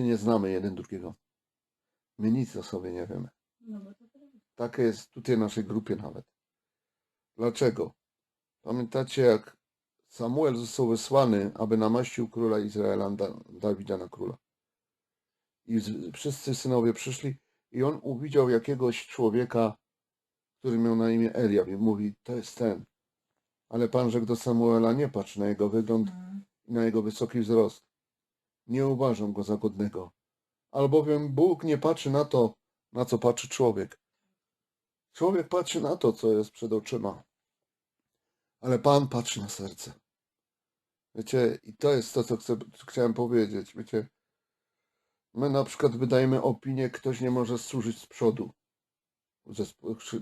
się nie znamy jeden drugiego. My nic o sobie nie wiemy. No. Takie jest tutaj w naszej grupie nawet. Dlaczego? Pamiętacie, jak Samuel został wysłany, aby namaścił króla Izraela, Da- Dawida na króla. I wszyscy synowie przyszli i on uwidział jakiegoś człowieka, który miał na imię Eliab i mówi, to jest ten. Ale Pan rzekł do Samuela, nie patrz na jego wygląd Mhm. i na jego wysoki wzrost. Nie uważam go za godnego. Albowiem Bóg nie patrzy na to, na co patrzy człowiek. Człowiek patrzy na to, co jest przed oczyma. Ale Pan patrzy na serce. Wiecie, i to jest to, co, chcę, chciałem powiedzieć. Wiecie, my na przykład wydajemy opinię, ktoś nie może służyć z przodu.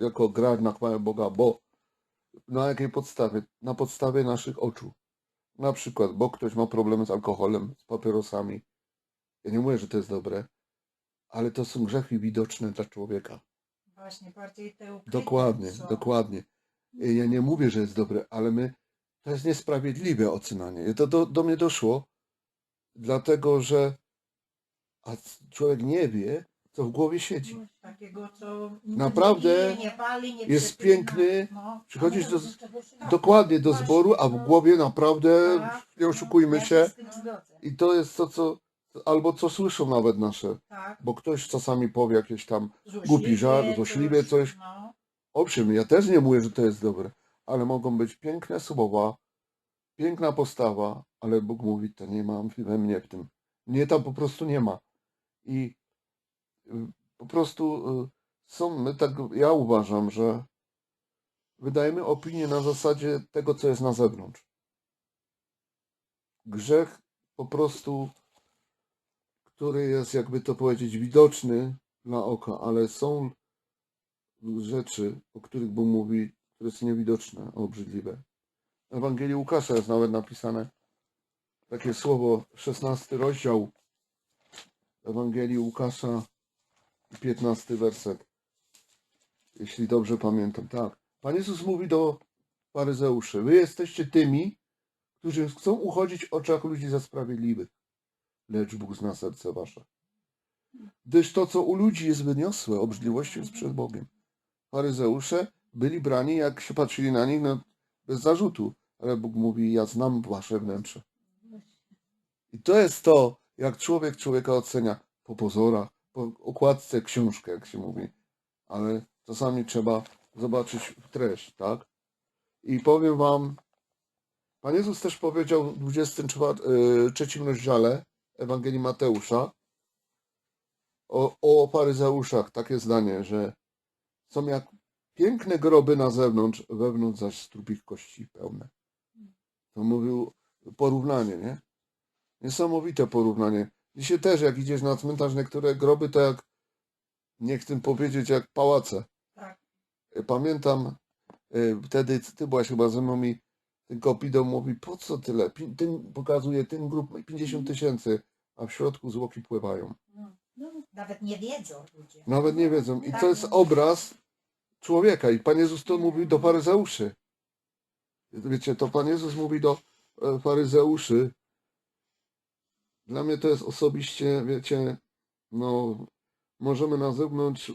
Jako grać na chwałę Boga, bo na jakiej podstawie? Na podstawie naszych oczu. Na przykład, bo ktoś ma problemy z alkoholem, z papierosami. Ja nie mówię, że to jest dobre, ale to są grzechy widoczne dla człowieka. Właśnie, bardziej te ukryte Dokładnie, są. dokładnie. Ja nie mówię, że jest dobre, ale my, to jest niesprawiedliwe ocenianie. To do, do mnie doszło, dlatego że a człowiek nie wie, co w głowie siedzi. Takiego, co Naprawdę nie, pali, nie jest piękny, No. Przychodzisz do, dokładnie do zboru, a w głowie naprawdę, nie oszukujmy się, i to jest to, co, albo co słyszą nawet nasze, Tak. bo ktoś czasami powie jakieś tam głupi żart, złośliwie coś. No. Owszem, ja też nie mówię, że to jest dobre, ale mogą być piękne słowa, piękna postawa, ale Bóg mówi, to nie ma we mnie w tym. Mnie tam po prostu nie ma. I y, po prostu y, są, my tak, ja uważam, że wydajemy opinię na zasadzie tego, co jest na zewnątrz. Grzech po prostu, który jest, jakby to powiedzieć, widoczny dla oka, ale są rzeczy, o których Bóg mówi, które są niewidoczne, obrzydliwe. W Ewangelii Łukasza jest nawet napisane takie słowo, 16 rozdział Ewangelii Łukasza, 15 werset. Jeśli dobrze pamiętam, tak. Pan Jezus mówi do faryzeuszy, wy jesteście tymi, którzy chcą uchodzić w oczach ludzi za sprawiedliwych, lecz Bóg zna serce wasze. Gdyż to, co u ludzi jest wyniosłe, obrzydliwością jest przed Bogiem faryzeusze byli brani, jak się patrzyli na nich, no, bez zarzutu. Ale Bóg mówi, ja znam wasze wnętrze. I to jest to, jak człowiek człowieka ocenia po pozorach, po okładce książkę, jak się mówi. Ale czasami trzeba zobaczyć treść, tak? I powiem wam, Pan Jezus też powiedział w 23 rozdziale Ewangelii Mateusza o, o faryzeuszach takie zdanie, że są jak piękne groby na zewnątrz, wewnątrz zaś strupich kości pełne. To mówił porównanie, nie? Niesamowite porównanie. Dzisiaj też, jak idziesz na cmentarz, niektóre groby to jak, nie chcę powiedzieć, jak pałace. Pamiętam, y, wtedy ty byłaś chyba ze mną i ten kopido mówi, po co tyle? Pi- Ten pokazuje, grób ma 50 tysięcy, a w środku zwłoki pływają. No. No. Nawet nie wiedzą ludzie. Nawet nie wiedzą. I to jest obraz człowieka. I Pan Jezus to mówi do faryzeuszy. Wiecie, to Pan Jezus mówi do e, faryzeuszy. Dla mnie to jest osobiście, wiecie, no, możemy na zewnątrz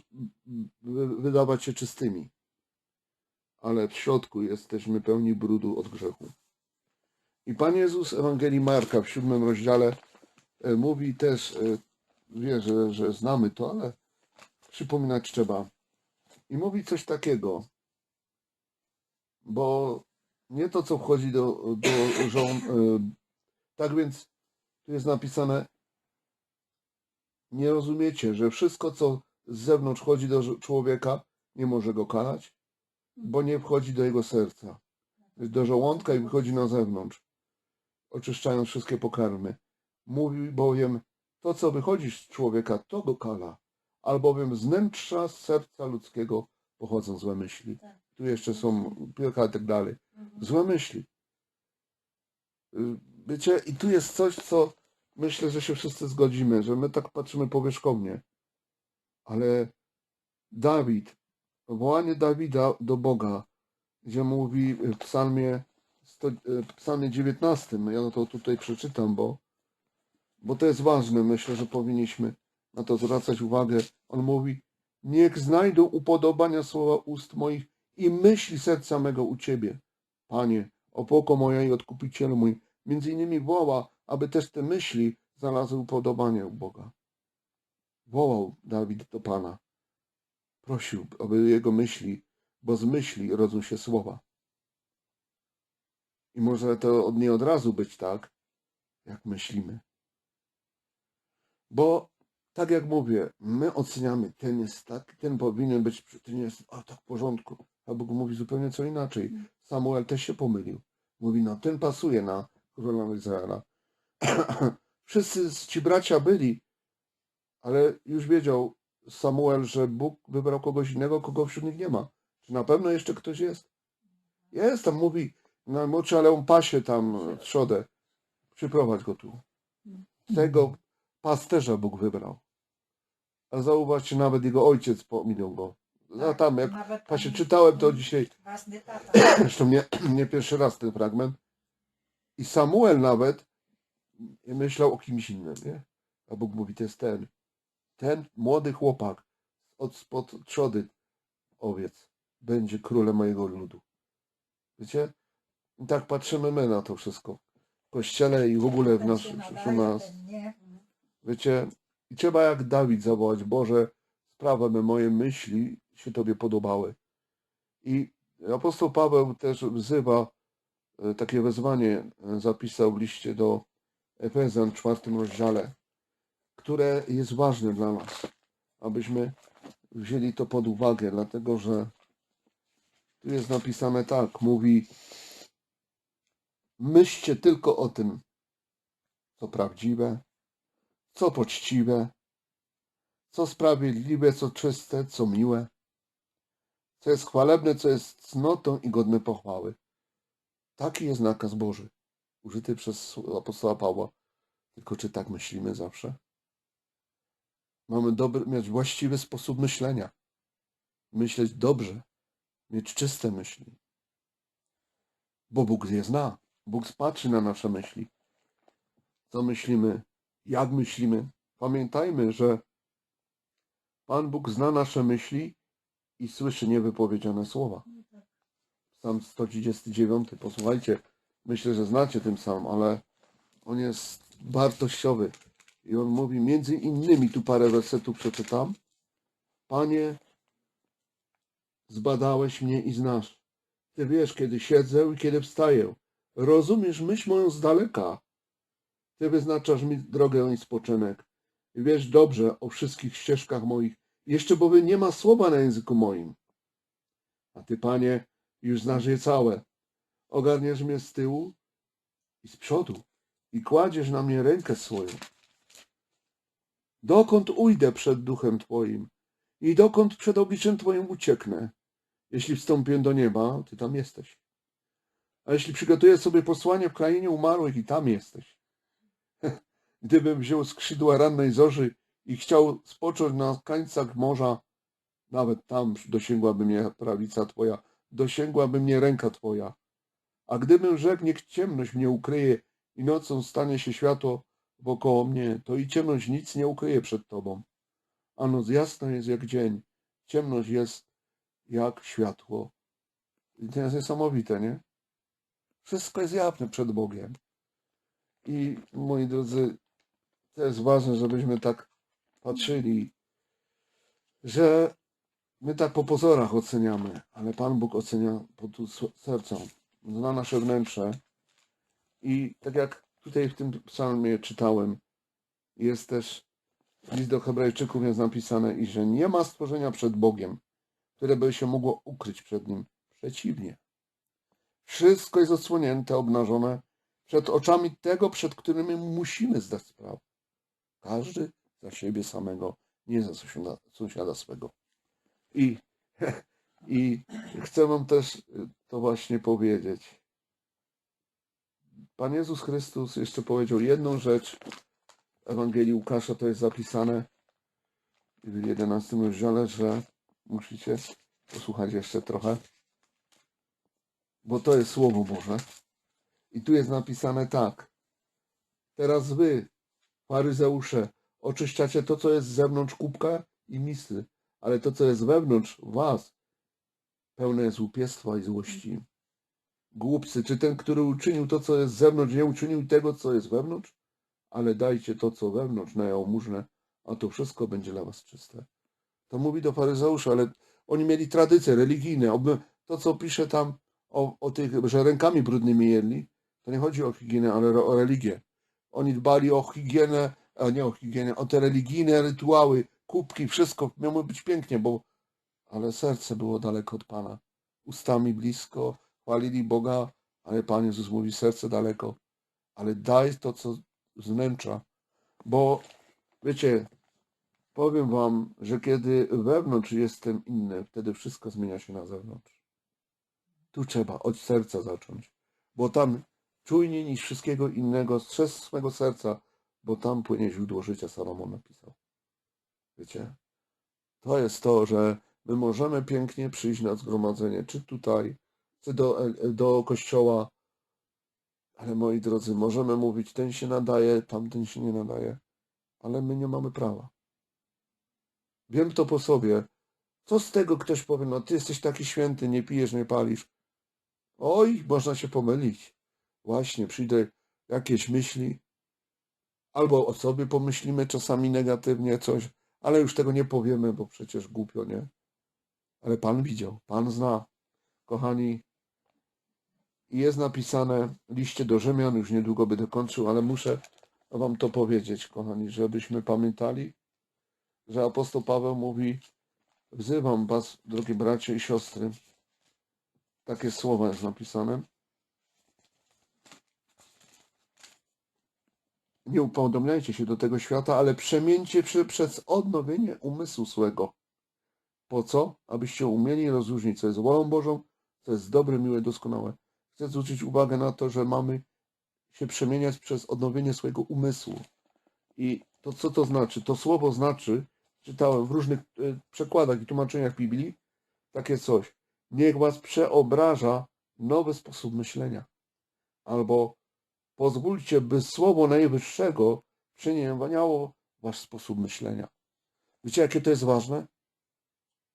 wy- wydawać się czystymi, ale w środku jesteśmy pełni brudu od grzechu. I Pan Jezus w Ewangelii Marka w siódmym rozdziale e, mówi też, e, wie, że, że znamy to, ale przypominać trzeba. I mówi coś takiego, bo nie to, co wchodzi do, do żon. y, Tak więc tu jest napisane, nie rozumiecie, że wszystko, co z zewnątrz wchodzi do człowieka, nie może go kalać, bo nie wchodzi do jego serca. Do żołądka i wychodzi na zewnątrz, oczyszczając wszystkie pokarmy. Mówi bowiem, to, co wychodzi z człowieka, to go kala, albowiem z wnętrza serca ludzkiego pochodzą złe myśli. Tak. Tu jeszcze są piłka i tak dalej. Mhm. Złe myśli. Y, Wiecie, i tu jest coś, co myślę, że się wszyscy zgodzimy, że my tak patrzymy powierzchownie. Ale Dawid, wołanie Dawida do Boga, gdzie mówi w psalmie, 100, w psalmie 19, ja to tutaj przeczytam, bo bo to jest ważne, myślę, że powinniśmy na to zwracać uwagę. On mówi, niech znajdą upodobania słowa ust moich i myśli serca mego u Ciebie. Panie, opoko moja i odkupicielu mój, między innymi woła, aby też te myśli znalazły upodobanie u Boga. Wołał Dawid do Pana. Prosił, aby jego myśli, bo z myśli rodzą się słowa. I może to od nie od razu być tak, jak myślimy. Bo tak jak mówię, my oceniamy, ten jest tak, ten powinien być, ten jest o, tak w porządku. A Bóg mówi zupełnie co inaczej. Samuel też się pomylił. Mówi, no ten pasuje na króla Izraela. Wszyscy ci bracia byli, ale już wiedział Samuel, że Bóg wybrał kogoś innego, kogo wśród nich nie ma. Czy na pewno jeszcze ktoś jest? Jest, tam mówi, najmłodszy, ale on pasie tam trzodę. Przyprowadź go tu. Tego pasterza Bóg wybrał. A zauważcie, nawet jego ojciec pominął go. No Tak, tam, jak nawet pasie tam czytałem to dzisiaj, zresztą nie, nie pierwszy raz ten fragment. I Samuel nawet myślał o kimś innym, nie? A Bóg mówi, to jest ten. Ten młody chłopak od spod trzody owiec będzie królem mojego ludu. Wiecie? I tak patrzymy my na to wszystko. W kościele i w ogóle w nas, nadaje, nas. Wiecie? I trzeba jak Dawid zawołać, Boże, sprawa by moje myśli się Tobie podobały. I apostoł Paweł też wzywa, e, takie wezwanie e, zapisał w liście do Efezjan w czwartym rozdziale, które jest ważne dla nas, abyśmy wzięli to pod uwagę, dlatego że tu jest napisane tak, mówi myślcie tylko o tym, co prawdziwe, co poczciwe, co sprawiedliwe, co czyste, co miłe, co jest chwalebne, co jest cnotą i godne pochwały. Taki jest nakaz Boży, użyty przez apostoła Pawła. Tylko czy tak myślimy zawsze? Mamy dobry, mieć właściwy sposób myślenia. Myśleć dobrze, mieć czyste myśli. Bo Bóg je zna. Bóg patrzy na nasze myśli. Co myślimy, jak myślimy. Pamiętajmy, że Pan Bóg zna nasze myśli i słyszy niewypowiedziane słowa. Psalm 139. Posłuchajcie, myślę, że znacie ten psalm, ale on jest wartościowy. I on mówi między innymi, tu parę wersetów przeczytam. Panie, zbadałeś mnie i znasz. Ty wiesz, kiedy siedzę i kiedy wstaję. Rozumiesz myśl moją z daleka. Ty wyznaczasz mi drogę i spoczynek. I wiesz dobrze o wszystkich ścieżkach moich. Jeszcze bowiem nie ma słowa na języku moim. A Ty, Panie, już znasz je całe. Ogarniesz mnie z tyłu i z przodu i kładziesz na mnie rękę swoją. Dokąd ujdę przed duchem Twoim i dokąd przed obliczem Twoim ucieknę? Jeśli wstąpię do nieba, Ty tam jesteś. A jeśli przygotuję sobie posłanie w krainie umarłych i tam jesteś. Gdybym wziął skrzydła rannej zorzy i chciał spocząć na krańcach morza, nawet tam dosięgłaby mnie prawica Twoja, dosięgłaby mnie ręka Twoja. A gdybym rzekł, niech ciemność mnie ukryje i nocą stanie się światło wokoło mnie, to i ciemność nic nie ukryje przed Tobą. A noc jasna jest jak dzień, ciemność jest jak światło. I to jest niesamowite, nie? Wszystko jest jawne przed Bogiem. I moi drodzy, to jest ważne, żebyśmy tak patrzyli, że my tak po pozorach oceniamy, ale Pan Bóg ocenia po tu serca, zna nasze wnętrze. I tak jak tutaj w tym psalmie czytałem, jest też list do Hebrajczyków jest napisane, i że nie ma stworzenia przed Bogiem, które by się mogło ukryć przed Nim. Przeciwnie. Wszystko jest odsłonięte, obnażone przed oczami tego, przed którym my musimy zdać sprawę. Każdy za siebie samego, nie za sąsiada, sąsiada swego. I, I chcę Wam też to właśnie powiedzieć. Pan Jezus Chrystus jeszcze powiedział jedną rzecz w Ewangelii Łukasza, to jest zapisane w 11 rozdziale, że musicie posłuchać jeszcze trochę, bo to jest Słowo Boże. I tu jest napisane tak. Teraz wy, Faryzeusze, oczyszczacie to, co jest z zewnątrz kubka i misy, ale to, co jest wewnątrz was, pełne jest łupiestwa i złości. Głupcy, czy ten, który uczynił to, co jest z zewnątrz, nie uczynił tego, co jest wewnątrz? Ale dajcie to, co wewnątrz na jałmużnę, a to wszystko będzie dla was czyste. To mówi do faryzeuszy, ale oni mieli tradycje religijne. To, co pisze tam o, o tych, że rękami brudnymi jedli, to nie chodzi o higienę, ale o religię. Oni dbali o higienę, a nie o higienę, o te religijne rytuały, kubki, wszystko miało być pięknie, bo ale serce było daleko od Pana. Ustami blisko, chwalili Boga, ale Pan Jezus mówi serce daleko. Ale daj to, co z wnętrza. Bo wiecie, powiem wam, że kiedy wewnątrz jestem inny, wtedy wszystko zmienia się na zewnątrz. Tu trzeba od serca zacząć. Bo tam czujniej niż wszystkiego innego, strzec swego serca, bo tam płynie źródło życia, Salomon napisał. Wiecie? To jest to, że my możemy pięknie przyjść na zgromadzenie, czy tutaj, do, do kościoła, ale moi drodzy, możemy mówić, ten się nadaje, tamten się nie nadaje, ale my nie mamy prawa. Wiem to po sobie. Co z tego ktoś powie, no ty jesteś taki święty, nie pijesz, nie palisz. Oj, można się pomylić. Właśnie, przyjdę jakieś myśli, albo o sobie pomyślimy czasami negatywnie coś, ale już tego nie powiemy, bo przecież głupio, nie? Ale Pan widział, Pan zna. Kochani, i jest napisane liście do Rzymian, już niedługo będę kończył, ale muszę wam to powiedzieć, kochani, żebyśmy pamiętali, że apostoł Paweł mówi, wzywam was, drogie bracia i siostry, takie słowa jest napisane, nie upodobniajcie się do tego świata, ale przemieńcie się przez odnowienie umysłu swego. Po co? Abyście umieli rozróżnić, co jest wolą Bożą, co jest dobre, miłe, doskonałe. Chcę zwrócić uwagę na to, że mamy się przemieniać przez odnowienie swojego umysłu. I to co to znaczy? To słowo znaczy, czytałem w różnych e, przekładach i tłumaczeniach Biblii, takie coś. Niech was przeobraża nowy sposób myślenia. Albo pozwólcie, by słowo Najwyższego przemieniało wasz sposób myślenia. Wiecie, jakie to jest ważne?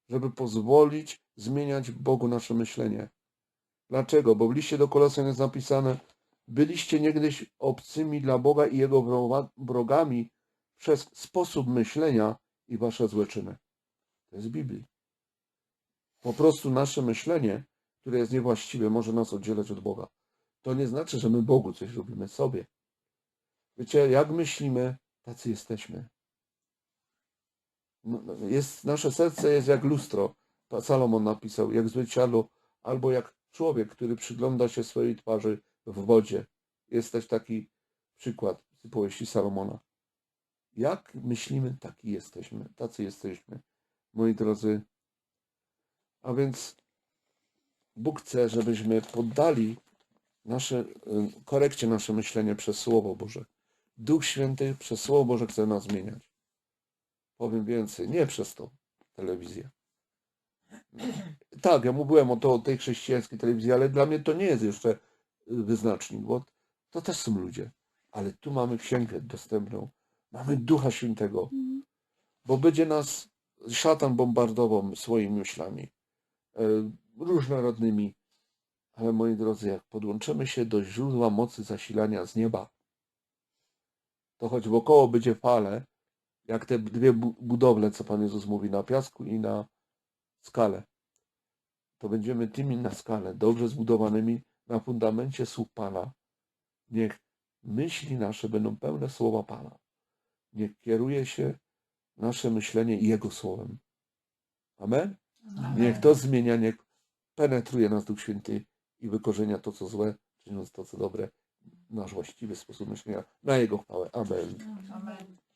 Żeby pozwolić zmieniać Bogu nasze myślenie. Dlaczego? Bo w liście do Kolosjan jest napisane, byliście niegdyś obcymi dla Boga i Jego wroga- wrogami przez sposób myślenia i wasze złe czyny. To jest w Biblii. Po prostu nasze myślenie, które jest niewłaściwe, może nas oddzielać od Boga. To nie znaczy, że my Bogu coś robimy sobie. Wiecie, jak myślimy, tacy jesteśmy. No, no, Jest, nasze serce jest jak lustro. Salomon napisał, jak zwierciadło, albo jak człowiek, który przygląda się swojej twarzy w wodzie. Jest też taki przykład z powieści Salomona. Jak myślimy, taki jesteśmy. Tacy jesteśmy, moi drodzy. A więc Bóg chce, żebyśmy poddali nasze, y, korekcie nasze myślenie przez Słowo Boże. Duch Święty przez Słowo Boże chce nas zmieniać. Powiem więcej, nie przez to telewizję. Tak, ja mówiłem o, to, o tej chrześcijańskiej telewizji, ale dla mnie to nie jest jeszcze y, wyznacznik, bo to też są ludzie. Ale tu mamy księgę dostępną, mamy Ducha Świętego, bo będzie nas szatan bombardował swoimi myślami, e, różnorodnymi. Ale moi drodzy, jak podłączymy się do źródła mocy zasilania z nieba, to choć wokoło będzie fale, jak te dwie bu- budowle, co Pan Jezus mówi, na piasku i na skale, to będziemy tymi na skale, dobrze zbudowanymi na fundamencie słów Pana. Niech myśli nasze będą pełne słowa Pana. Niech kieruje się nasze myślenie Jego słowem. Amen? Niech to zmienia, niech penetruje nas Duch Święty i wykorzenia to, co złe, czyniąc to, co dobre, nasz właściwy sposób myślenia na Jego chwałę. Amen. Amen.